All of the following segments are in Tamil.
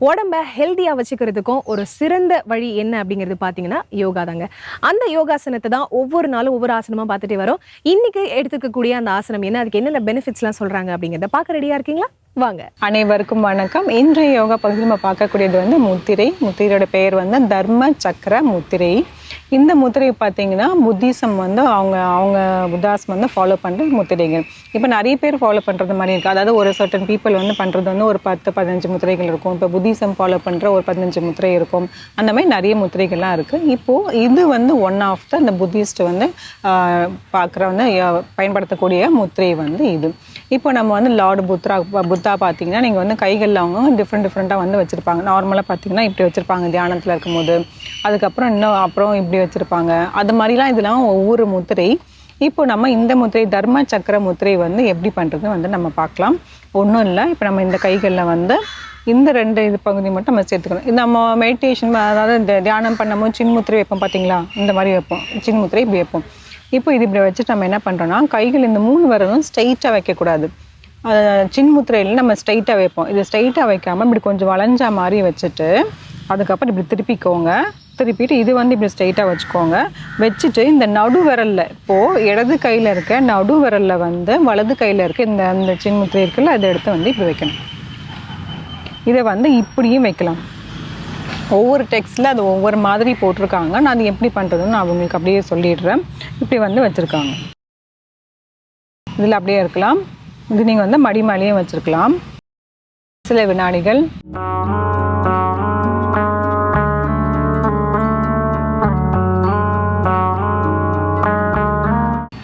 உடம்ப ஹெல்த்தியாக வச்சுக்கிறதுக்கும் ஒரு சிறந்த வழி என்ன அப்படிங்கிறது பார்த்தீங்கன்னா யோகா தாங்க. அந்த யோகாசனத்தை தான் ஒவ்வொரு நாளும் ஒவ்வொரு ஆசனமாக பார்த்துட்டே வரோம். இன்னைக்கு எடுத்துக்கக்கூடிய அந்த ஆசனம் என்ன? அதுக்கு என்னென்ன பெனிஃபிட்ஸ்லாம் சொல்கிறாங்க அப்படிங்கிறத பார்க்க ரெடியாக இருக்கீங்களா? வாங்க. அனைவருக்கும் வணக்கம். இன்றைய யோகா பகுதியில் நம்ம பார்க்கக்கூடியது வந்து முத்திரை. முத்திரையோட பெயர் வந்து தர்ம சக்கர முத்திரை. இந்த முத்திரை பார்த்தீங்கன்னா புத்திசம் வந்து அவங்க அவங்க புத்தாசம் வந்து ஃபாலோ பண்ணுற முத்திரைகள். இப்போ நிறைய பேர் ஃபாலோ பண்ணுறது மாதிரி இருக்குது அதாவது ஒரு சர்டன் பீப்புள் வந்து பண்ணுறது வந்து ஒரு பத்து பதினஞ்சு முத்திரைகள் இருக்கும். இப்போ புத்திசம் ஃபாலோ பண்ணுற ஒரு பதினஞ்சு முத்திரை இருக்கும். அந்த மாதிரி நிறைய முத்திரைகள்லாம் இருக்குது இப்போது இது வந்து ஒன் ஆஃப் த இந்த புத்திஸ்ட் வந்து பார்க்குற வந்து பயன்படுத்தக்கூடிய முத்திரை வந்து இது. இப்போ நம்ம வந்து லார்டு புத்ரா புத்தா பார்த்தீங்கன்னா நீங்கள் வந்து கைகளில் அவங்க டிஃப்ரெண்ட் டிஃப்ரெண்ட்டாக வந்து வச்சுருப்பாங்க. நார்மலாக பார்த்தீங்கன்னா இப்படி வச்சுருப்பாங்க. தியானத்தில் இருக்கும்போது. அதுக்கப்புறம் இன்னும் அப்புறம் இப்படி வச்சுருப்பாங்க. அது மாதிரிலாம் இதெல்லாம் ஒவ்வொரு முத்திரை. இப்போ நம்ம இந்த முத்திரை தர்ம சக்கர முத்திரை வந்து எப்படி பண்ணுறதுன்னு வந்து நம்ம பார்க்கலாம். ஒன்றும் இல்லை. இப்போ நம்ம இந்த கைகளில் வந்து இந்த ரெண்டு இது பகுதி மட்டும் நம்ம சேர்த்துக்கணும். இது நம்ம மெடிடேஷன் அதாவது இந்த தியானம் பண்ணும்போது சின்முத்திரை வைப்போம் பார்த்தீங்களா? இந்த மாதிரி வைப்போம். சின்முத்திரை இப்படி வைப்போம். இப்போ இது இப்படி வச்சுட்டு நம்ம என்ன பண்ணுறோம்னா கைகள் இந்த மூணு வரலும் ஸ்ட்ரைட்டாக வைக்கக்கூடாது. சின்முத்திரையில் நம்ம ஸ்ட்ரைட்டாக வைப்போம். இது ஸ்ட்ரைட்டாக வைக்காமல் இப்படி கொஞ்சம் வளைஞ்சா மாதிரி வச்சுட்டு அதுக்கப்புறம் இப்படி திருப்பிக்கோங்க. திருப்பிட்டு இது வந்து இப்படி ஸ்ட்ரைட்டாக வச்சுக்கோங்க. வச்சுட்டு இந்த நடு விரலில் இப்போது இடது கையில் இருக்க நடு விரலில் வந்து வலது கையில் இருக்க இந்த அந்த சின்முத்திரை இருக்குல்ல அதை எடுத்து வந்து இப்படி வைக்கணும். இதை வந்து இப்படியும் வைக்கலாம். ஒவ்வொரு டெக்ஸ்ட்டில் அது ஒவ்வொரு மாதிரி போட்டிருக்காங்க. நான் அது எப்படி பண்ணுறதுன்னு நான் உங்களுக்கு அப்படியே சொல்லிடுறேன். இப்படி வந்து வச்சுருக்காங்க. இதில் அப்படியே இருக்கலாம். இது நீங்கள் வந்து மடி மேலேயும் வச்சுருக்கலாம். சில வினாடிகள்.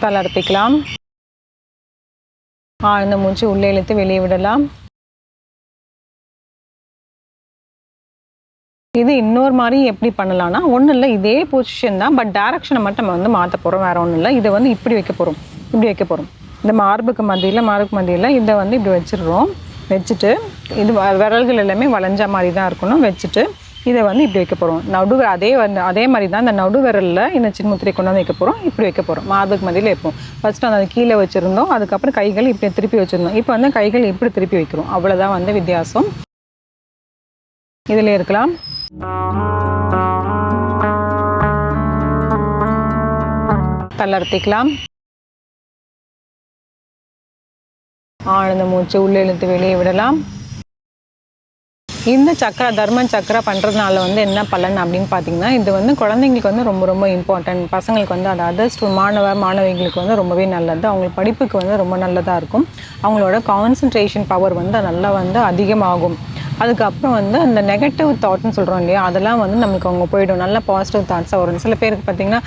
தளர்த்திக்கலாம். ஆழ்ந்த மூச்சு உள்ளே இழுத்து வெளியே விடலாம். இது இன்னொரு மாதிரி எப்படி பண்ணலாம்னா ஒன்றும் இல்லை இதே பொசிஷன் தான் பட் டேரக்ஷனை மட்டும் நம்ம வந்து மாற்ற போகிறோம் வேறு ஒன்றும் இல்லை. இதை வந்து இப்படி வைக்க போகிறோம் இப்படி வைக்க போகிறோம் இந்த மார்புக்கு மத்தியில் மார்புக்கு மத்தியில் இதை வந்து இப்படி வச்சிடுறோம். வச்சுட்டு இது வ- விரல்கள் எல்லாமே வளைஞ்ச மாதிரி தான் இருக்கணும். வச்சுட்டு இதை வந்து இப்படி வைக்க போகிறோம் நடு அதே வந்து அதே மாதிரி தான் இந்த நடு விரலில் இந்த சின்முத்திரை கொண்டு வந்து வைக்க போகிறோம் இப்படி வைக்க போகிறோம் மார்புக்கு மதியில் வைப்போம். ஃபஸ்ட்டு அந்த கீழே வச்சுருந்தோம். அதுக்கப்புறம் கைகள் இப்படி திருப்பி வச்சுருந்தோம். இப்போ வந்து கைகள் இப்படி திருப்பி வைக்கிறோம். அவ்வளோதான் வந்து வித்தியாசம். இதில் இருக்கலாம். தளர்த்திக்கலாம். ஆழ்ந்த மூச்சு உள்ளே இழுத்து வெளியே விடலாம். இந்த சக்கர தர்ம சக்கர பண்ணுறதுனால வந்து என்ன பலன் அப்படின்னு பார்த்தீங்கன்னா இது வந்து குழந்தைங்களுக்கு வந்து ரொம்ப ரொம்ப இம்பார்ட்டன்ட் பசங்களுக்கு வந்து அதாவது ஸ்டூ மாணவ மாணவிகளுக்கு வந்து ரொம்பவே நல்லது. அவங்களுக்கு படிப்புக்கு வந்து ரொம்ப நல்லதாக இருக்கும். அவங்களோட கான்சன்ட்ரேஷன் பவர் வந்து நல்லா வந்து அதிகமாகும். அதுக்கப்புறம் வந்து அந்த நெகட்டிவ் தாட்னு சொல்கிறோம் இல்லையா அதெல்லாம் வந்து நமக்கு அவங்க போயிடும். நல்ல பாசிட்டிவ் தாட்ஸாக வரும். சில பேருக்கு பார்த்தீங்கன்னா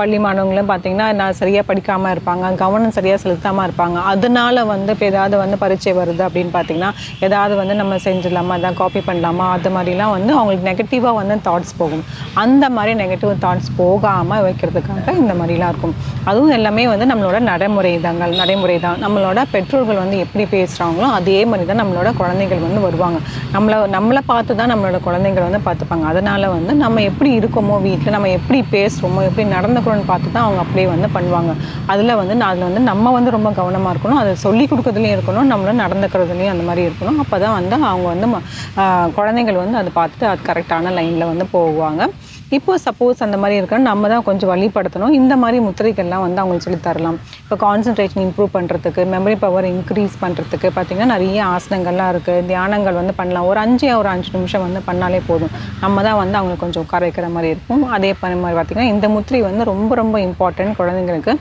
பள்ளி மாணவங்களும் பார்த்தீங்கன்னா நான் சரியாக படிக்காமல் இருப்பாங்க கவனம் சரியாக செலுத்தாமல் இருப்பாங்க. அதனால வந்து இப்போ ஏதாவது வந்து பரீட்சை வருது அப்படின்னு பார்த்தீங்கன்னா ஏதாவது வந்து நம்ம செஞ்சிடலாமா அதான் காப்பி பண்ணலாமா அது மாதிரிலாம் வந்து அவங்களுக்கு நெகட்டிவாக வந்து தாட்ஸ் போகும். அந்த மாதிரி நெகட்டிவ் தாட்ஸ் போகாமல் வைக்கிறதுக்காக இந்த மாதிரிலாம் இருக்கும். அதுவும் எல்லாமே வந்து நம்மளோட நடைமுறை தாங்கள் நடைமுறை தான் நம்மளோட பெற்றோர்கள் வந்து எப்படி பேசுகிறாங்களோ அதே மாதிரி தான் நம்மளோட குழந்தைகள் வந்து வருவாங்க. நம்மளை நம்மளை பார்த்து தான் நம்மளோட குழந்தைங்கள வந்து பார்த்துப்பாங்க. அதனால் வந்து நம்ம எப்படி இருக்கோமோ வீட்டில் நம்ம எப்படி பேசுகிறோமோ எப்படி நடந்துக்கிறோன்னு பார்த்து தான் அவங்க அப்படியே வந்து பண்ணுவாங்க. அதில் வந்து அதில் வந்து நம்ம வந்து ரொம்ப கவனமாக இருக்கணும். அதை சொல்லி கொடுக்குறதுலையும் இருக்கணும். நம்மளும் நடந்துக்கிறதுலையும் அந்த மாதிரி இருக்கணும். அப்போ தான் வந்து அவங்க வந்து ம- வந்து அதை பார்த்துட்டு அது கரெக்டான லைனில் வந்து போவாங்க. இப்போ சப்போஸ் அந்த மாதிரி இருக்க நம்ம தான் கொஞ்சம் வழிப்படுத்தணும். இந்த மாதிரி முத்திரைகள்லாம் வந்து அவங்களுக்கு சொல்லி தரலாம். இப்போ கான்சன்ட்ரேஷன் இம்ப்ரூவ் பண்ணுறதுக்கு மெமரி பவர் இன்க்ரீஸ் பண்ணுறதுக்கு பார்த்திங்கன்னா நிறைய ஆசனங்கள்லாம் இருக்குது தியானங்கள் வந்து பண்ணலாம். ஒரு அஞ்சு ஒரு அஞ்சு நிமிஷம் வந்து பண்ணாலே போதும். நம்ம தான் வந்து அவங்களுக்கு கொஞ்சம் உட்கார வைக்கிற மாதிரி இருக்கும். அதே மாதிரி பார்த்திங்கன்னா இந்த முத்திரை வந்து ரொம்ப ரொம்ப இம்பார்ட்டன்ட் குழந்தைங்களுக்கு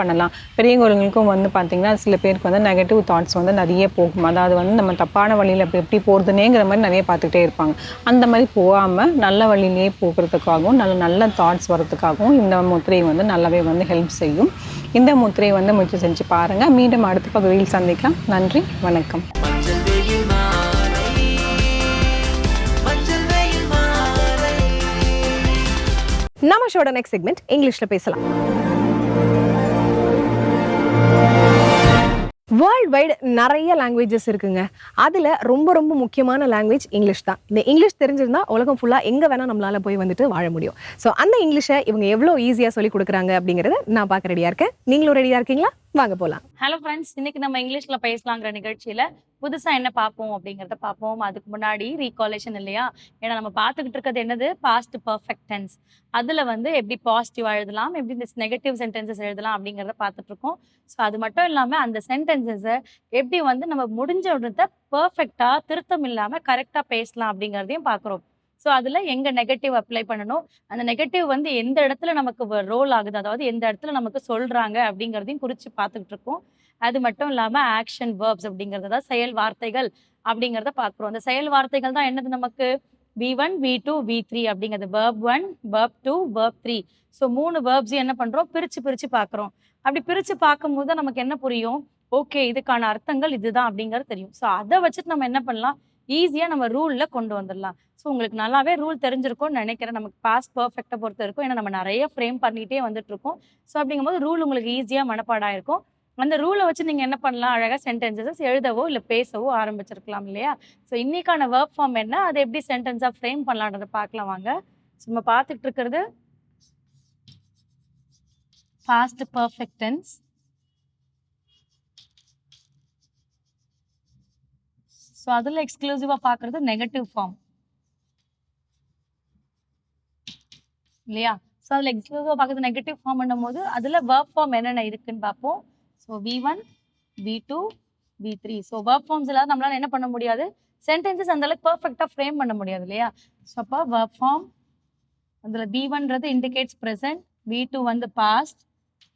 பண்ணலாம். பெரியவங்களுக்கும் வந்து பார்த்திங்கன்னா சில பேருக்கு வந்து நெகட்டிவ் தாட்ஸ் வந்து நிறைய போகும். அதாவது வந்து நம்ம தப்பான வழியில் இப்போ எப்படி போகிறதுனேங்கிற மாதிரி நிறைய பார்த்துக்கிட்டே இருப்பாங்க. அந்த மாதிரி போகாமல் நல்ல வழியிலேயே போகிறதுக்கு போகிறதுக்காகவும் நல்ல நல்ல தாட்ஸ் வர்றதுக்காகவும் இந்த முத்திரை வந்து நல்லாவே வந்து ஹெல்ப் செய்யும். இந்த முத்திரையை வந்து முயற்சி செஞ்சு பாருங்கள் மீண்டும் அடுத்த பகுதியில் சந்திக்கலாம். நன்றி வணக்கம். நம்ம ஷோட நெக்ஸ்ட் செக்மெண்ட் இங்கிலீஷ்ல பேசலாம். வேர்ல்ட் வைடு நிறைய லாங்குவேஜஸ் இருக்குங்க. அதில் ரொம்ப ரொம்ப முக்கியமான லாங்குவேஜ் இங்கிலீஷ் தான். இந்த இங்கிலீஷ் தெரிஞ்சிருந்தா உலகம் ஃபுல்லாக எங்கே வேணால் நம்மளால போய் வந்துட்டு வாழ முடியும். ஸோ அந்த இங்கிலீஷை இவங்க எவ்வளோ ஈஸியாக சொல்லி கொடுக்குறாங்க அப்படிங்கிறத நான் பார்க்க ரெடியாக இருக்கேன். நீங்களும் ரெடியாக இருக்கீங்களா? வாங்க போகலாம் ஹலோ ஃப்ரெண்ட்ஸ் இன்னைக்கு நம்ம இங்கிலீஷ்ல பேசலாங்கிற நிகழ்ச்சியில புதுசா என்ன பார்ப்போம் அப்படிங்கறத பார்ப்போம். அதுக்கு முன்னாடி ரீகாலேஷன் இல்லையா? ஏன்னா நம்ம பார்த்துக்கிட்டு இருக்கிறது என்னது? பாஸ்ட் பர்ஃபெக்ட் டென்ஸ் அதுல வந்து எப்படி பாசிட்டிவ் எழுதலாம்? எப்படி இந்த நெகட்டிவ் சென்டென்சஸ் எழுதலாம் அப்படிங்கறத பார்த்துட்டு இருக்கோம். ஸோ அது மட்டும் இல்லாம அந்த சென்டென்சஸை எப்படி வந்து நம்ம முடிஞ்ச உடனே பர்ஃபெக்டா திருத்தம் இல்லாம கரெக்டா பேசலாம் அப்படிங்கறதையும் பார்க்குறோம். ஸோ அதில் எங்க நெகட்டிவ் அப்ளை பண்ணணும்? அந்த நெகட்டிவ் வந்து எந்த இடத்துல நமக்கு ரோல் ஆகுது? அதாவது எந்த இடத்துல நமக்கு சொல்றாங்க? அப்படிங்கிறதையும் குறித்து பார்த்துக்கிட்டு இருக்கோம். அது மட்டும் இல்லாமல் ஆக்ஷன் வேர்ப்ஸ் அப்படிங்கிறது தான் செயல் வார்த்தைகள் அப்படிங்கிறத பார்க்குறோம். அந்த செயல் வார்த்தைகள் தான் என்னது நமக்கு? V one V two V three அப்படிங்கிறது. Verb one verb two verb three so மூணு வேர்ப்ஸ் என்ன பண்றோம்? பிரித்து பிரித்து பார்க்குறோம். அப்படி பிரித்து பார்க்கும்போது தான் நமக்கு என்ன புரியும்? ஓகே இதுக்கான அர்த்தங்கள் இதுதான் அப்படிங்கிறது தெரியும். ஸோ அதை வச்சுட்டு நம்ம என்ன பண்ணலாம்? ஈஸியாக நம்ம ரூலில் கொண்டு வந்துடலாம் ஸோ உங்களுக்கு நல்லாவே ரூல் தெரிஞ்சிருக்கும்னு நினைக்கிறேன். நமக்கு பாஸ்ட் பர்ஃபெக்டாக பொறுத்த இருக்கும். ஏன்னா நம்ம நிறைய ஃப்ரேம் பண்ணிகிட்டே வந்துட்டுருக்கோம். ஸோ அப்படிங்கும்போது ரூல் உங்களுக்கு ஈஸியாக மனப்பாடாக இருக்கும் அந்த ரூலை வச்சு நீங்கள் என்ன பண்ணலாம்? அழகாக சென்டென்சஸ் எழுதவோ இல்லை பேசவோ ஆரம்பிச்சிருக்கலாம் இல்லையா? ஸோ இன்னைக்கான ஒர்க் ஃபார்ம் என்ன? அதை எப்படி சென்டென்ஸாக ஃப்ரேம் பண்ணலான்றதை பார்க்கலாம் வாங்க. ஸோ நம்ம பார்த்துட்டு இருக்கிறது ஃபாஸ்ட் பர்ஃபெக்ட் டென்ஸ் ஸோ அதில் எக்ஸ்க்ளூசிவாக பார்க்குறது நெகட்டிவ் ஃபார்ம் இல்லையா? ஸோ அதில் எக்ஸ்க்ளூசிவாக பார்க்குறது நெகட்டிவ் ஃபார்ம் பண்ணும்போது அதில் ஒர்க் ஃபார்ம் என்னென்ன இருக்குன்னு பார்ப்போம். So V one V two V three so work forms இல்லாத நம்மளால என்ன பண்ண முடியாது? சென்டென்சஸ் அந்த அளவுக்கு பர்ஃபெக்டாக ஃப்ரேம் பண்ண முடியாது இல்லையா? ஸோ அப்போ ஒர்க் ஃபார்ம் அதில் வி ஒன்றது இண்டிகேட்ஸ் ப்ரெசன்ட் வி டூ வந்து பாஸ்ட்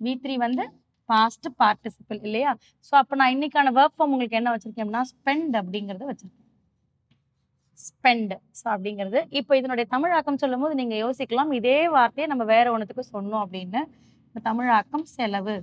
வி த்ரீ வந்து பாஸ்ட் பார்ட்டிசிபிள் இல்லையா? ஸோ அப்போ நான் இன்னைக்கான ஒர்க் ஃபார்ம் உங்களுக்கு என்ன வச்சிருக்கேன்னா ஸ்பெண்ட் அப்படிங்கிறத வச்சிருக்கேன். ஸ்பெண்ட் ஸோ அப்படிங்கிறது. இப்போ இதனுடைய தமிழாக்கம் சொல்லும் போது நீங்கள் யோசிக்கலாம் இதே வார்த்தையை நம்ம வேற ஒன்றுத்துக்கு சொன்னோம் அப்படின்னு. தமிழாக்கம் செலவு.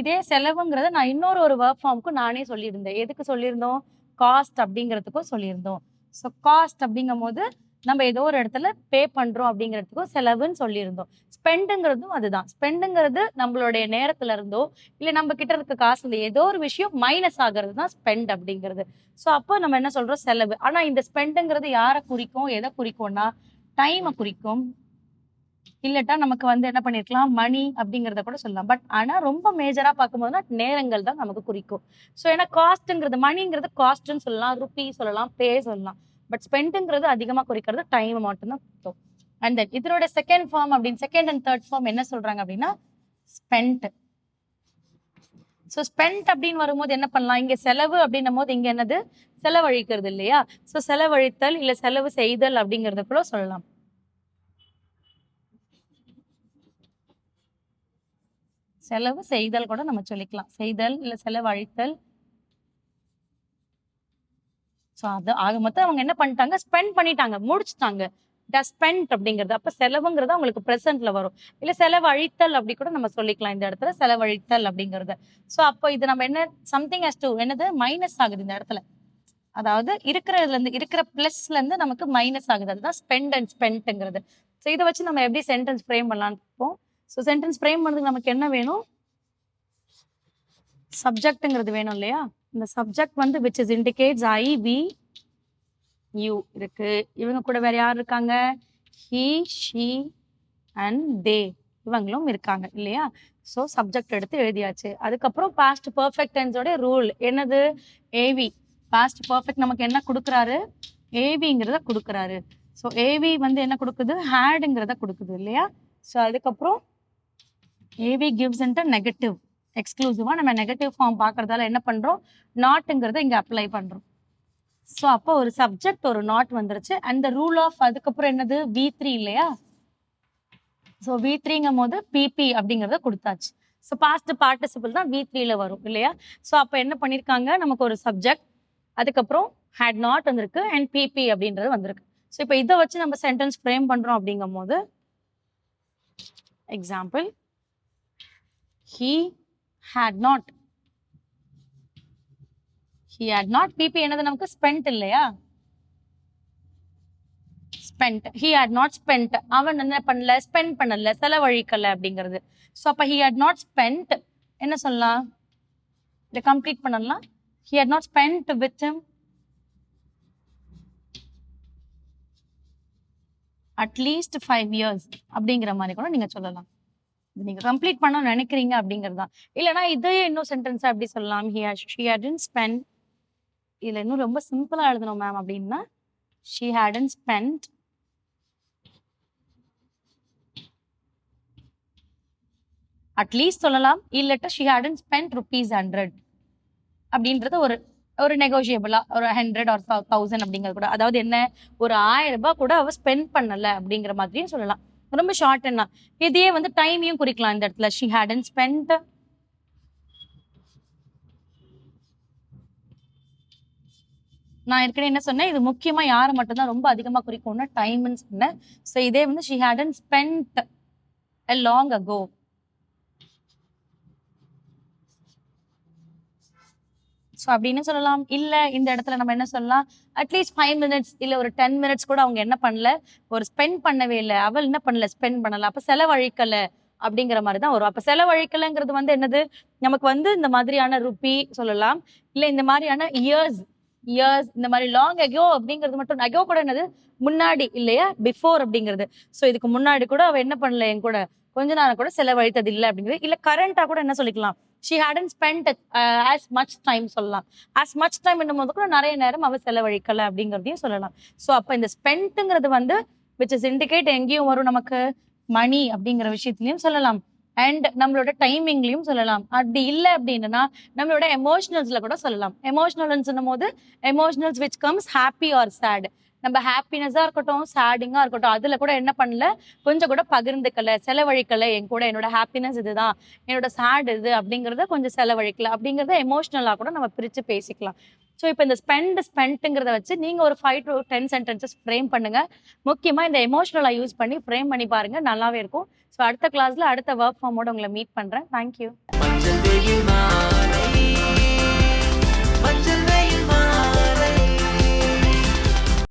இதே செலவுங்கிறத நான் இன்னொரு ஒரு ஒர்க் ஃபார்முக்கு நானே சொல்லியிருந்தேன். எதுக்கு சொல்லியிருந்தோம்? காஸ்ட் அப்படிங்கிறதுக்கும் சொல்லியிருந்தோம். ஸோ காஸ்ட் அப்படிங்கும் போது நம்ம ஏதோ ஒரு இடத்துல பே பண்றோம் அப்படிங்கிறதுக்கும் செலவுன்னு சொல்லியிருந்தோம். ஸ்பெண்டுங்கிறதும் அதுதான். ஸ்பெண்டுங்கிறது நம்மளுடைய நேரத்துல இருந்தோ இல்லை நம்ம கிட்ட இருக்க காசு இல்லை ஏதோ ஒரு விஷயம் மைனஸ் ஆகிறது தான் ஸ்பெண்ட் அப்படிங்கிறது. ஸோ அப்போ நம்ம என்ன சொல்றோம்? செலவு. ஆனா இந்த ஸ்பெண்டுங்கிறது யாரை குறிக்கும்? எதை குறிக்கும்னா டைமை குறிக்கும். இல்லட்டா நமக்கு வந்து என்ன பண்ணிருக்கலாம்? மணி அப்படிங்கிறத கூட சொல்லலாம். பட் ஆனா ரொம்ப மேஜரா பார்க்கும்போதுனா நேரங்கள் தான் நமக்கு குறிக்கும். ஸோ ஏன்னா காஸ்ட்ங்கிறது மணிங்கிறது காஸ்ட்னு சொல்லலாம். ருப்பி சொல்லலாம் பே சொல்லலாம். பட் ஸ்பெண்ட்டுங்கிறது அதிகமாக குறிக்கிறது டைம் மட்டும்தான் அண்ட் தென் இதனோட செகண்ட் ஃபார்ம் அப்படின்னு செகண்ட் அண்ட் தேர்ட் ஃபார்ம் என்ன சொல்றாங்க அப்படின்னா ஸ்பெண்ட் ஸோ ஸ்பெண்ட் அப்படின்னு வரும்போது என்ன பண்ணலாம்? இங்கே செலவு அப்படின்னும் போது இங்கே என்னது? செலவழிக்கிறது இல்லையா? ஸோ செலவழித்தல் இல்லை செலவு செய்தல் அப்படிங்கிறத கூட சொல்லலாம். செலவு செய்தல் கூட நம்ம சொல்லிக்கலாம். செய்தல் இல்லை செலவழித்தல் ஸோ அது ஆக மொத்தம் அவங்க என்ன பண்ணிட்டாங்க? ஸ்பெண்ட் பண்ணிட்டாங்க முடிச்சுட்டாங்க. ஸ்பெண்ட் அப்படிங்கிறது அப்போ செலவுங்கிறது அவங்களுக்கு ப்ரெசென்ட்ல வரும். இல்லை செலவழித்தல் அப்படி கூட நம்ம சொல்லிக்கலாம். இந்த இடத்துல செலவழித்தல் அப்படிங்கிறது. ஸோ அப்போ இது நம்ம என்ன சம்திங் ஹஸ் டு என்னது? மைனஸ் ஆகுது இந்த இடத்துல. அதாவது இருக்கிறதுல இருந்து இருக்கிற பிளஸ்ல இருந்து நமக்கு மைனஸ் ஆகுது. அதுதான் ஸ்பெண்ட் அண்ட் ஸ்பெண்ட்ங்கிறது ஸோ இதை வச்சு நம்ம எப்படி சென்டென்ஸ் ஃப்ரேம் பண்ணலான்னு இருப்போம் ஸோ சென்டென்ஸ் ஃப்ரேம் பண்ணுறதுக்கு நமக்கு என்ன வேணும்? சப்ஜெக்ட்ங்கிறது வேணும் இல்லையா? இந்த சப்ஜெக்ட் வந்து which is indicates I we you இருக்கு. இவங்க கூட வேற யார் இருக்காங்க? ஹி ஷீ அண்ட் தே இவங்களும் இருக்காங்க இல்லையா? ஸோ சப்ஜெக்ட் எடுத்து எழுதியாச்சு. அதுக்கப்புறம் பாஸ்ட் பர்ஃபெக்ட் டென்ஸோட ரூல் என்னது? ஏவி பாஸ்ட் பர்ஃபெக்ட் நமக்கு என்ன கொடுக்குறாரு? ஏவிங்கிறத கொடுக்குறாரு. ஸோ ஏவி வந்து என்ன கொடுக்குது? ஹேடுங்கிறத கொடுக்குது இல்லையா? ஸோ அதுக்கப்புறம் ஏவி கிவ்ஸ் இன்ட்டு நெகட்டிவ் எக்ஸ்க்ளூசிவாக நம்ம நெகட்டிவ் ஃபார்ம் பார்க்குறதால என்ன பண்ணுறோம் நாட்டுங்கிறத இங்கே அப்ளை பண்ணுறோம் ஸோ அப்போ ஒரு சப்ஜெக்ட் ஒரு நாட் வந்துருச்சு. அண்ட் த ரூல் ஆஃப் அதுக்கப்புறம் என்னது? வி த்ரீ இல்லையா? ஸோ வி த்ரீங்கும் போது பிபி அப்படிங்கிறத கொடுத்தாச்சு. ஸோ பாஸ்ட் பார்ட்டிசிபிள் தான் வி த்ரீல வரும் இல்லையா? ஸோ அப்போ என்ன பண்ணியிருக்காங்க நமக்கு ஒரு சப்ஜெக்ட் அதுக்கப்புறம் ஹேட் நாட் வந்திருக்கு அண்ட் பிபி அப்படின்றது வந்திருக்கு. ஸோ இப்போ இதை வச்சு நம்ம சென்டென்ஸ் ஃப்ரேம் பண்ணுறோம் அப்படிங்கும் போது example he had not he had not PP என்னது நமக்கு? ஸ்பெண்ட் இல்லையா? Spend he had not spend அவன் என்ன பண்ணல? ஸ்பெண்ட் பண்ணல. செலவழிக்கல அப்படிங்கிறது. ஸோ அப்போ ஹி ஹேட் நாட் ஸ்பெண்ட் என்ன சொல்லலாம்? இதை கம்ப்ளீட் பண்ணலாம். He had not spend with him at least five years அப்படிங்கிற மாதிரி கூட நீங்க சொல்லலாம். நீங்க கம்ப்ளீட் பண்ண நினைக்கிறீங்க அப்படிங்கிறது தான் இல்லைன்னா இதே இன்னும் சென்டென்ஸ் அப்படி சொல்லலாம். ஹி ஷி ஹேடன் ஸ்பெண்ட் இதுல இன்னும் ரொம்ப சிம்பிளா எழுதணும் மேம் அப்படின்னா ஷி ஹேடன் ஸ்பெண்ட் அட்லீஸ்ட் சொல்லலாம். இல்லட்டா she hadn't spend rupees hundred அப்படின்றது ஒரு ஒரு நெகோஷியபிளா ஒரு ஹண்ட்ரட் ஆர் தௌசண்ட் அப்படிங்கிறது கூட. அதாவது என்ன ஒரு ஆயிரம் ரூபாய் கூட அவ ஸ்பெண்ட் பண்ணல அப்படிங்கிற மாதிரியும் சொல்லலாம். ரொம்ப ஷார்ட் என்ன இதையே வந்து டைமையும் குறிக்கலாம் இந்த இடத்துல. ஷி ஹேட் அண்ட் ஸ்பெண்ட் நான் ஏற்கனவே என்ன சொன்னேன்? இது முக்கியமா யாரை மட்டும்தான் ரொம்ப அதிகமா குறிக்கும்னா டைம்னு சொன்னேன். ஸோ இதே வந்து she hadn't spend a long ago so அப்படின்னு சொல்லலாம். இல்லை இந்த இடத்துல நம்ம என்ன சொல்லலாம்? அட்லீஸ்ட் ஃபைவ் மினிட்ஸ் இல்லை ஒரு டென் மினிட்ஸ் கூட அவங்க என்ன பண்ணல? ஒரு ஸ்பெண்ட் பண்ணவே இல்லை. அவள் என்ன பண்ணல? ஸ்பெண்ட் பண்ணல. அப்போ செலவழிக்கல அப்படிங்கிற மாதிரி தான் வரும். அப்போ செலவழிக்கலைங்கிறது வந்து என்னது? நமக்கு வந்து இந்த மாதிரியான ருப்பி சொல்லலாம். இல்லை இந்த மாதிரியான இயர்ஸ் இயர்ஸ் இந்த மாதிரி லாங் அகோ அப்படிங்கிறது மட்டும் அகோ கூட என்னது? முன்னாடி இல்லையா? பிஃபோர் அப்படிங்கிறது. ஸோ இதுக்கு முன்னாடி கூட அவள் என்ன பண்ணல என் கூட? கொஞ்ச நேரம் கூட செலவழித்தது இல்லை அப்படிங்கிறது. இல்லை கரண்டா கூட என்ன சொல்லிக்கலாம்? She hadn't spend as much time சொல்லலாம். ஆஸ் மச் டைம் என்னும் போது கூட நிறைய நேரம் அவ செலவழிக்கலை அப்படிங்கிறதையும் சொல்லலாம். ஸோ அப்போ இந்த ஸ்பெண்ட்டுங்கிறது வந்து விச் இஸ் இண்டிகேட் எங்கேயும் வரும் நமக்கு மணி அப்படிங்கிற விஷயத்துலயும் சொல்லலாம். அண்ட் நம்மளோட டைமிங்லயும் சொல்லலாம். அப்படி இல்லை அப்படின்னா நம்மளோட எமோஷனல்ஸ்ல கூட சொல்லலாம். எமோஷனல்ஸ் போது emotionals which comes happy or sad நம்ம ஹாப்பினஸாக இருக்கட்டும் சேடிங்காக இருக்கட்டும் அதில் கூட என்ன பண்ணல? கொஞ்சம் கூட பகிர்ந்துக்கல செலவழிக்கலை. என் கூட என்னோட ஹாப்பினஸ் இதுதான். என்னோட சேட் இது அப்படிங்கிறத கொஞ்சம் செலவழிக்கல. அப்படிங்கிறத எமோஷ்னலாக கூட நம்ம பிரித்து பேசிக்கலாம். ஸோ இப்போ இந்த ஸ்பெண்ட் ஸ்பெண்ட்டுங்கிறத வச்சு நீங்கள் ஒரு five to ten sentences frame பண்ணுங்கள் முக்கியமாக இந்த எமோஷ்னலாக யூஸ் பண்ணி ஃப்ரேம் பண்ணி பாருங்கள் நல்லாவே இருக்கும். ஸோ அடுத்த கிளாஸில் அடுத்த ஒர்க் ஃபார்மோட உங்களை மீட் பண்ணுறேன் தேங்க்யூ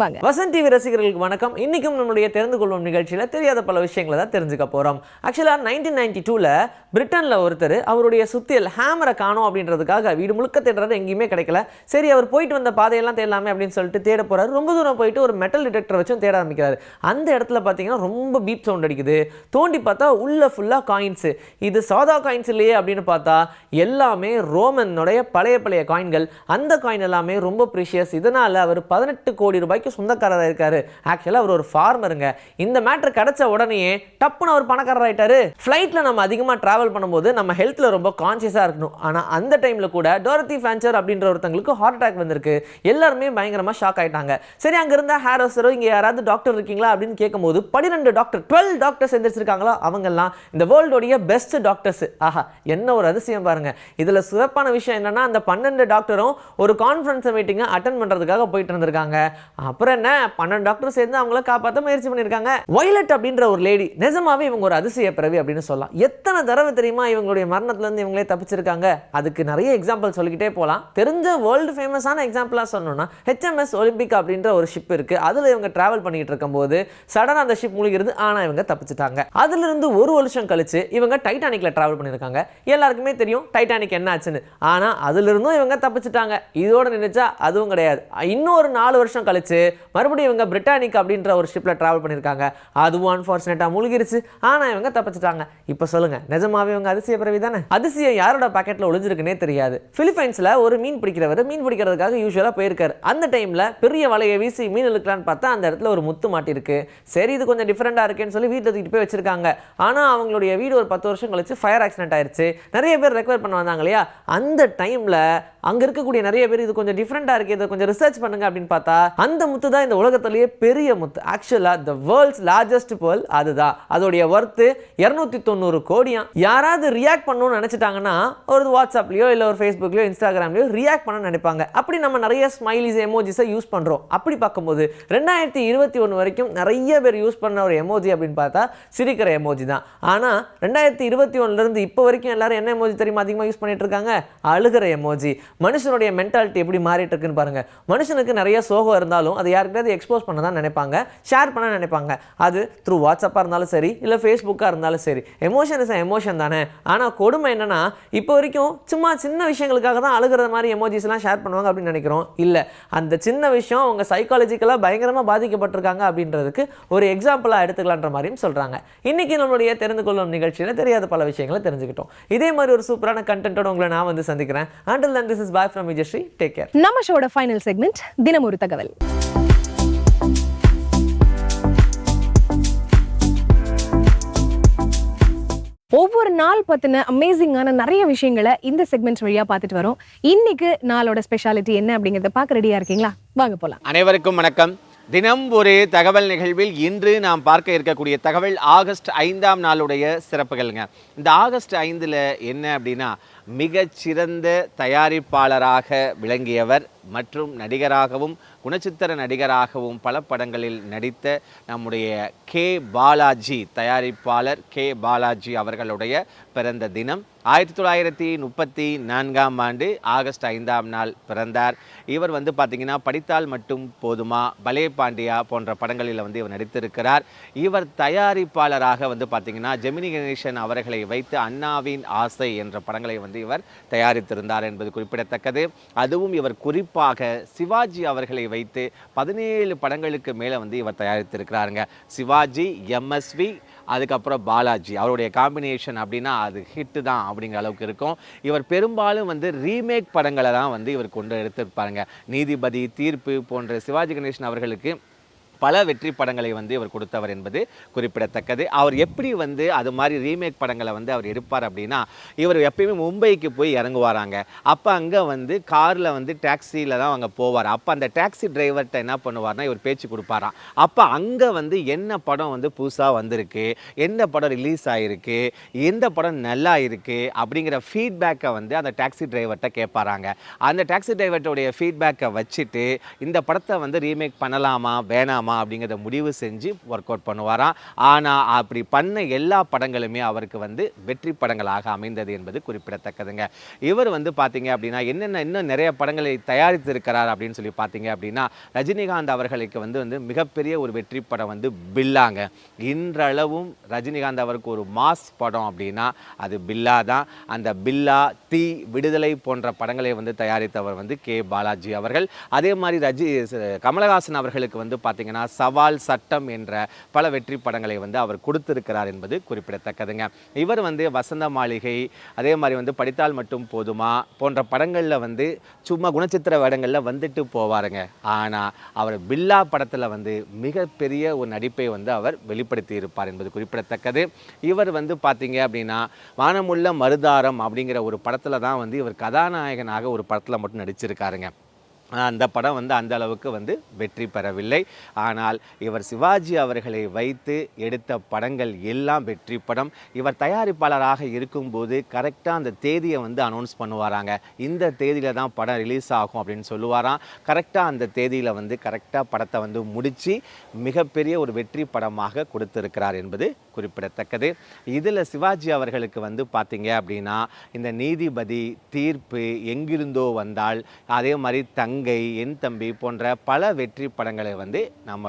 வாங்க. வசந்த் டிவி ரசிகர்களுக்கு வணக்கம். இன்னைக்கும் நம்மளுடைய தெரிந்து கொள்வோம் நிகழ்ச்சியில் தெரியாத பல விஷயங்களை தான் தெரிஞ்சுக்க போகிறோம் ஆக்சுவலாக நைன்டீன் நைன்டி டூவில் பிரிட்டனில் ஒருத்தர் அவருடைய சுத்தியல் ஹேமரை காணோம் அப்படின்றதுக்காக வீடு முழுக்க தேடுறது எங்கேயுமே கிடைக்கல. சரி அவர் போயிட்டு வந்த பாதையெல்லாம் தேடலாமே அப்படின்னு சொல்லிட்டு தேட போகிறார் ரொம்ப தூரம் போயிட்டு ஒரு மெட்டல் டிடெக்டர் வச்சும் தேட ஆரம்பிக்கிறார். அந்த இடத்துல பார்த்தீங்கன்னா ரொம்ப பீப் சவுண்ட் அடிக்குது. தோண்டி பார்த்தா உள்ள ஃபுல்லாக காயின்ஸு இது சாதா காயின்ஸ் இல்லையே அப்படின்னு பார்த்தா எல்லாமே ரோமனுடைய பழைய பழைய காயின்கள் அந்த காயின் எல்லாமே ரொம்ப ப்ரீஷியஸ் இதனால் அவர் பதினெட்டு கோடி ரூபாய் ரூபாய்க்கு சொந்தக்காரராக இருக்காரு. ஆக்சுவலாக அவர் ஒரு ஃபார்மருங்க இந்த மேட்ரு கிடைச்ச உடனேயே டப்புன்னு அவர் பணக்காரர் ஆகிட்டாரு ஃப்ளைட்டில் நம்ம அதிகமாக ட்ராவல் பண்ணும்போது நம்ம ஹெல்த்தில் ரொம்ப கான்சியஸாக இருக்கணும். ஆனால் அந்த டைமில் கூட டோரத்தி ஃபேன்சர் அப்படின்ற ஒருத்தங்களுக்கு ஹார்ட் அட்டாக் வந்திருக்கு. எல்லாருமே பயங்கரமாக ஷாக் ஆயிட்டாங்க. சரி அங்கே இருந்தால் ஹேர் ஹோஸ்டரோ இங்கே யாராவது டாக்டர் இருக்கீங்களா அப்படின்னு கேட்கும்போது பன்னிரெண்டு டாக்டர் டுவெல் டாக்டர்ஸ் எந்திரிச்சிருக்காங்களோ அவங்கெல்லாம் இந்த வேர்ல்டோடைய பெஸ்ட் டாக்டர்ஸ் ஆஹா என்ன ஒரு அதிசயம் பாருங்க. இதில் சிறப்பான விஷயம் என்னன்னா அந்த பன்னெண்டு டாக்டரும் ஒரு கான்ஃபரன்ஸ் மீட்டிங்கை அட்டன் பண்ணுறதுக்காக போயிட்டு இருந்திருக்காங்க. அப்புறம் என்ன? பன்னெண்டு டாக்டர் சேர்ந்து அவங்கள காப்பாற்ற முயற்சி பண்ணியிருக்காங்க. வைலட் அப்படின்ற ஒரு லேடி நிஜமாவே இவங்க ஒரு அதிசய பிறவி அப்படின்னு சொல்லலாம். எத்தனை தடவை தெரியுமா இவங்களுடைய மரணத்துலேருந்து இவங்களே தப்பிச்சிருக்காங்க? அதுக்கு நிறைய எக்ஸாம்பிள் சொல்லிக்கிட்டே போகலாம் தெரிஞ்ச வேர்ல்டு ஃபேமஸான எக்ஸாம்பிளாக சொன்னோம்னா ஹெச்எம்எஸ் ஒலிம்பிக் அப்படின்ற ஒரு ஷிப் இருக்கு. அதில் இவங்க டிராவல் பண்ணிட்டு இருக்கும்போது சடனாக அந்த ஷிப் மூழ்கிறது ஆனால் இவங்க தப்பிச்சிட்டாங்க. அதுலேருந்து ஒரு வருஷம் கழிச்சு இவங்க டைட்டானிக்ல டிராவல் பண்ணியிருக்காங்க. எல்லாருக்குமே தெரியும் டைட்டானிக் என்ன ஆச்சுன்னு. ஆனால் அதிலிருந்தும் இவங்க தப்பிச்சிட்டாங்க. இதோட நினைச்சா அதுவும் கிடையாது. இன்னொரு நாலு வருஷம் கழிச்சு மறுபடியும் இவங்க பிரிட்டானிக் அப்படின்ற ஒரு ஷிப்பில் ட்ராவல் பண்ணியிருக்காங்க. அதுவும் அன்ஃபார்ச்சுனேட்டாக முழுகிருச்சு. ஆனால் இவங்க தப்பிச்சிட்டாங்க. இப்போ சொல்லுங்க நிஜமாவே இவங்க அதிசய பிறவி தானே? அதிசயம் யாரோட பாக்கெட்டில் ஒளிஞ்சிருக்குன்னே தெரியாது. பிலிப்பைன்ஸில் ஒரு மீன் பிடிக்கிறவர் மீன் பிடிக்கிறதுக்காக யூஸ்வலாக போயிருக்காரு. அந்த டைமில் பெரிய வலையை வீசி மீன் இழுக்கலான்னு பார்த்தா அந்த இடத்துல ஒரு முத்து மாட்டிருக்கு. சரி இது கொஞ்சம் டிஃப்ரெண்டாக இருக்கேன்னு சொல்லி வீட்டில் தூக்கிட்டு போய் வச்சிருக்காங்க. ஆனால் அவங்களுடைய வீடு ஒரு பத்து வருஷம் கழிச்சு ஃபயர் ஆக்சிடென்ட் ஆயிடுச்சு நிறைய பேர் ரெக்கவர் பண்ண வந்தாங்க இல்லையா? அந்த டைமில் அங்கே இருக்கக்கூடிய நிறைய பேர் இது கொஞ்சம் டிஃப்ரெண்ட்டாக இருக்குது இதை கொஞ்சம் ரிசர்ச் பண்ணுங்க அப்படின்னு பார்த்தா அந்த முத்து தான் இந்த உலகத்திலேயே பெரிய முத்து. ஆக்சுவலாக த வேர்ல்ட்ஸ் லார்ஜஸ்ட் பேர்ல் அதுதான். அதோடைய ஒர்த்து இரநூத்தி தொண்ணூறு கோடியாம் யாராவது ரியாக்ட் பண்ணணும்னு நினச்சிட்டாங்கன்னா ஒரு வாட்ஸ்அப்லையோ இல்லை ஒரு ஃபேஸ்புக்லையோ இன்ஸ்டாகிராம்லையோ ரியாக்ட் பண்ண நினைப்பாங்க. அப்படி நம்ம நிறைய ஸ்மைலிஸ் எமோஜிஸை யூஸ் பண்ணுறோம் அப்படி பார்க்கும்போது ரெண்டாயிரத்தி இருபத்தி ஒன்று வரைக்கும் நிறைய பேர் யூஸ் பண்ண ஒரு எமோஜி அப்படின்னு பார்த்தா சிரிக்கிற எமோஜி தான். ஆனால் ரெண்டாயிரத்தி இருபத்தி ஒன்றுலேருந்து இப்போ வரைக்கும் எல்லாரும் என்ன எமோஜி தெரியுமா அதிகமாக யூஸ் பண்ணிட்டு இருக்காங்க? அழுகிற எமோஜி மனுஷனுடைய மென்டாலிட்டி எப்படி மாறிட்டு இருக்குன்னு பாருங்கள் மனுஷனுக்கு நிறைய சோகம் இருந்தாலும் அதை யாருக்காவது எக்ஸ்போஸ் பண்ண தான் நினைப்பாங்க. ஷேர் பண்ண நினைப்பாங்க. அது த்ரூ வாட்ஸ்அப்பாக இருந்தாலும் சரி இல்லை ஃபேஸ்புக்காக இருந்தாலும் சரி. எமோஷன் இஸ் எமோஷன் தானே. ஆனால் கொடுமை என்னென்னா இப்போ வரைக்கும் சும்மா சின்ன விஷயங்களுக்காக தான் அழுகிற மாதிரி எமோஜிஸ்லாம் ஷேர் பண்ணுவாங்க அப்படின்னு நினைக்கிறோம். இல்லை அந்த சின்ன விஷயம் அவங்க சைக்காலஜிக்கலாக பயங்கரமாக பாதிக்கப்பட்டிருக்காங்க அப்படின்றதுக்கு ஒரு எக்ஸாம்பிளாக எடுத்துக்கலான்ற மாதிரியும் சொல்கிறாங்க இன்றைக்கி நம்மளுடைய தெரிந்து கொள்ளும் நிகழ்ச்சியில் தெரியாத பல விஷயங்களை தெரிஞ்சுக்கிட்டோம். இதே மாதிரி ஒரு சூப்பரான கண்டென்ட்டோட உங்களை நான் வந்து சந்திக்கிறேன். Until then this is bye from Vijayashree take care நம்ம ஷோட ஃபைனல் செக்மெண்ட் தினம் ஒரு தகவல். ஒவ்வொரு நாள் பத்தின அமேசிங்கான நிறைய விஷயங்களை இந்த செக்மெண்ட்ஸ் வழியா பார்த்துட்டு வரோம். இன்னைக்கு நாளோட ஸ்பெஷாலிட்டி என்ன அப்படிங்கறத பார்க்க ரெடியா இருக்கீங்களா? வாங்க போலாம். அனைவருக்கும் வணக்கம். தினம் ஒரு தகவல் நிகழ்வில் இன்று நாம் பார்க்க இருக்கக்கூடிய தகவல் ஆகஸ்ட் ஐந்தாம் நாளுடைய சிறப்புகள்ங்க. இந்த ஆகஸ்ட் ஐந்தில் என்ன அப்படின்னா மிகச்சிறந்த தயாரிப்பாளராக விளங்கியவர் மற்றும் நடிகராகவும் குணச்சித்திர நடிகராகவும் பல படங்களில் நடித்த நம்முடைய கே. பாலாஜி தயாரிப்பாளர் கே. பாலாஜி அவர்களுடைய பிறந்த தினம். ஆயிரத்தி தொள்ளாயிரத்தி முப்பத்தி நான்காம் ஆண்டு ஆகஸ்ட் ஐந்தாம் நாள் பிறந்தார். இவர் வந்து பார்த்திங்கன்னா படித்தால் மட்டும் போதுமா பலே பாண்டியா போன்ற படங்களில் வந்து இவர் நடித்திருக்கிறார். இவர் தயாரிப்பாளராக வந்து பார்த்திங்கன்னா ஜெமினி கணேசன் அவர்களை வைத்து அண்ணாவின் ஆசை என்ற படங்களை வந்து இவர் தயாரித்திருந்தார் என்பது குறிப்பிடத்தக்கது. அதுவும் இவர் குறிப்பாக சிவாஜி அவர்களை வைத்து பதினேழு படங்களுக்கு மேலே வந்து இவர் தயாரித்திருக்கிறாருங்க. சிவாஜி எம்எஸ்வி அதுக்கப்புறம் பாலாஜி. அவருடைய காம்பினேஷன் அப்படின்னா அது ஹிட்டு தான் அப்படிங்கிற அளவுக்கு இருக்கும். இவர் பெரும்பாலும் வந்து ரீமேக் படங்களை தான் வந்து இவர் கொண்டு எடுத்திருப்பாருங்க. நீதிபதி தீர்ப்பு போன்ற சிவாஜி கணேசன் அவர்களுக்கு பல வெற்றி படங்களை வந்து இவர் கொடுத்தவர் என்பது குறிப்பிடத்தக்கது. அவர் எப்படி வந்து அது மாதிரி ரீமேக் படங்களை வந்து அவர் எடுப்பார் அப்படின்னா இவர் எப்பயுமே மும்பைக்கு போய் இறங்குவாராங்க. அப்போ அங்கே வந்து காரில் வந்து டாக்ஸியில் தான் அங்கே போவார். அப்போ அந்த டாக்ஸி டிரைவர்கிட்ட என்ன பண்ணுவார்னா இவர் பேச்சு கொடுப்பாராம். அப்போ அங்கே வந்து என்ன படம் வந்து புதுசாக வந்திருக்கு எந்த படம் ரிலீஸ் ஆகிருக்கு எந்த படம் நல்லா இருக்கு அப்படிங்கிற ஃபீட்பேக்கை வந்து அந்த டாக்ஸி டிரைவர்கிட்ட கேட்பாராங்க. அந்த டாக்ஸி டிரைவர்ட்டோடைய ஃபீட்பேக்கை வச்சுட்டு இந்த படத்தை வந்து ரீமேக் பண்ணலாமா வேணாமா அப்படிங்கிறத முடிவு செஞ்சு ஒர்க் அவுட் பண்ணுவாராம். ஆனால் அப்படி பண்ண எல்லா படங்களுமே அவருக்கு வந்து வெற்றி படங்களாக அமைந்தது என்பது குறிப்பிடத்தக்கதுங்க. இவர் வந்து பார்த்தீங்க அப்படின்னா என்னென்ன இன்னும் நிறைய படங்களை தயாரித்திருக்கிறார் அப்படின்னு சொல்லி பார்த்தீங்க அப்படின்னா ரஜினிகாந்த் அவர்களுக்கு வந்து வந்து மிகப்பெரிய ஒரு வெற்றி படம் வந்து பில்லாங்க. இன்றளவும் ரஜினிகாந்த் அவருக்கு ஒரு மாஸ் படம் அப்படின்னா அது பில்லா தான். அந்த பில்லா தீ விடுதலை போன்ற படங்களை வந்து தயாரித்தவர் வந்து கே. பாலாஜி அவர்கள். அதே மாதிரி ரஜி கமலஹாசன் அவர்களுக்கு வந்து பார்த்தீங்கன்னா சவால் சட்டம் என்ற பல வெற்றி படங்களை வந்து அவர் கொடுத்திருக்கிறார் என்பது குறிப்பிடத்தக்கதுங்க. இவர் வந்து வசந்த மாளிகை அதே மாதிரி வந்து படித்தால் மட்டும் போதுமா போன்ற படங்களில் வந்து சும்மா குணச்சித்திர வேடங்களில் வந்துட்டு போவாருங்க. ஆனால் அவர் பில்லா படத்தில் வந்து மிகப்பெரிய ஒரு நடிப்பை வந்து அவர் வெளிப்படுத்தி இருப்பார் என்பது குறிப்பிடத்தக்கது. இவர் வந்து பார்த்தீங்க அப்படின்னா வானமுள்ள மருதாரம் அப்படிங்கிற ஒரு படத்தில் தான் வந்து இவர் கதாநாயகனாக ஒரு படத்தில் மட்டும் நடிச்சிருக்காருங்க. அந்த படம் வந்து அந்த அளவுக்கு வந்து வெற்றி பெறவில்லை. ஆனால் இவர் சிவாஜி அவர்களை வைத்து எடுத்த படங்கள் எல்லாம் வெற்றி படம். இவர் தயாரிப்பாளராக இருக்கும்போது கரெக்டாக அந்த தேதியை வந்து அனௌன்ஸ் பண்ணுவாராங்க. இந்த தேதியில் தான் படம் ரிலீஸ் ஆகும் அப்படின்னு சொல்லுவாராம். கரெக்டாக அந்த தேதியில் வந்து கரெக்டாக படத்தை வந்து முடித்து மிகப்பெரிய ஒரு வெற்றி படமாக கொடுத்திருக்கிறார் என்பது குறிப்பிடத்தக்கது. இதில் சிவாஜி அவர்களுக்கு வந்து பார்த்தீங்க அப்படின்னா இந்த நீதிபதி தீர்ப்பு எங்கிருந்தோ வந்தால் அதே மாதிரி தங்க என் தம்பி போன்ற பல வெற்றி படங்களை வந்து நம்ம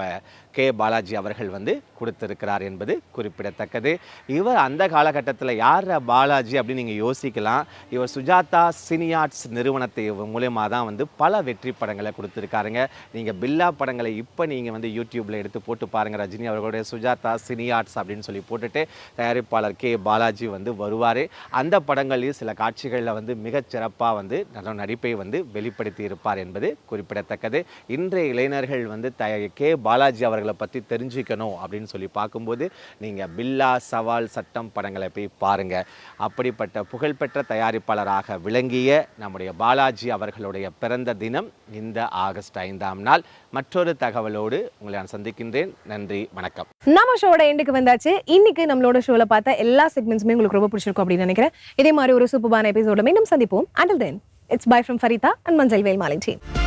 கே பாலாஜி அவர்கள் வந்து கொடுத்திருக்கிறார் என்பது குறிப்பிடத்தக்கது. இவர் அந்த காலகட்டத்தில் யார் பாலாஜி அப்படின்னு நீங்கள் யோசிக்கலாம். இவர் சுஜாதா சினியார்ட்ஸ் நிறுவனத்தை மூலயமா தான் வந்து பல வெற்றி படங்களை கொடுத்துருக்காருங்க. நீங்கள் பில்லா படங்களை இப்போ நீங்கள் வந்து யூடியூப்பில் எடுத்து போட்டு பாருங்கள் ரஜினி அவர்களுடைய சுஜாதா சினியார்ட்ஸ் அப்படின்னு சொல்லி போட்டுட்டு தயாரிப்பாளர் கே பாலாஜி வந்து வருவார். அந்த படங்களில் சில காட்சிகளில் வந்து மிகச்சிறப்பாக வந்து நல்ல நடிப்பை வந்து வெளிப்படுத்தி இருப்பார் என்பது குறிப்பிடத்தக்கது. இன்றைய இளைஞர்கள் வந்து த கே பாலாஜி அவர்கள் பற்றி தெரிஞ்சுக்கணும் அப்படின்னு சொல்லி பார்க்கும்போது நீங்கள் பில்லா சவால் சட்டம் படங்களை போய் பாருங்கள் அப்படிப்பட்ட புகழ்பெற்ற தயாரிப்பாளராக விளங்கிய நம்முடைய பாலாஜி அவர்களுடைய பிறந்த தினம் இந்த ஆகஸ்ட் ஐந்தாம் நாள். மற்றொரு தகவலோடு உங்களை நான் சந்திக்கின்றேன். நன்றி வணக்கம். நம்ம ஷோட எண்டுக்கு வந்தாச்சு. இன்னைக்கு நம்மளோட ஷோல பார்த்த எல்லா செக்மெண்ட்ஸுமே உங்களுக்கு ரொம்ப பிடிச்சிருக்கும் அப்படின்னு நினைக்கிறேன். இதே மாதிரி ஒரு சூப்பரான எபிசோட மீண்டும் சந்திப்போம். Until then it's bye from Farida and மஞ்சள் வேல் மாலின் டீம்